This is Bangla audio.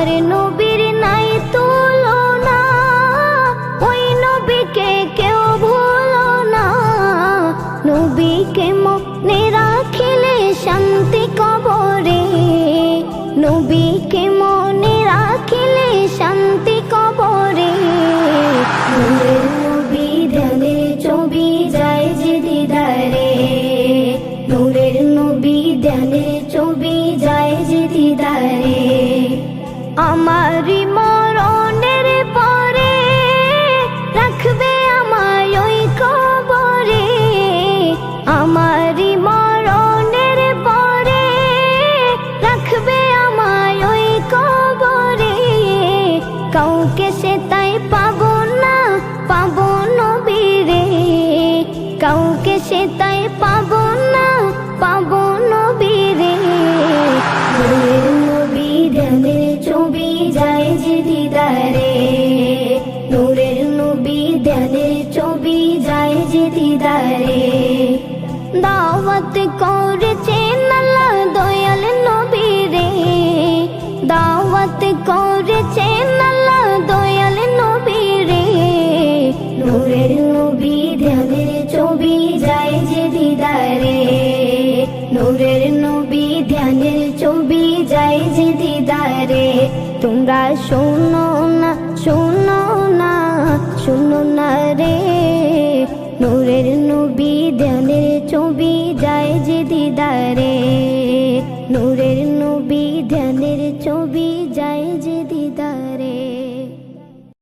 আমার নবীর নাই তুলনা, ওই নবীকে কেউ ভুলো না। নবীকে মনে রাখিলে শান্তি কবরে, নবীকে মনে রাখিলে শান্তি কবরে। নবী ধ্যানে ছবি যায় যে দিদারে, নূরের নবী ধ্যানে ছবি যায় যে দিদারে। কাউকে তাই পাবো না, পাবো নবীরে। কাউকে তাই পাবো না, পাবো নবীরে। দাওয়াত করেছেন আল্লাহ দয়াল নবীরে। দাওয়াত করেছেন নূরের নবী ধ্যানের ছবি যায় যে দিদারে। নূরের নবী ধ্যানের ছবি যায় যে দিদারে। তোমরা শোনো না শোনো না শোনো না রে। নূরের নবী ধ্যানের ছবি যায় যে দিদারে। নূরের নবী ধ্যানের ছবি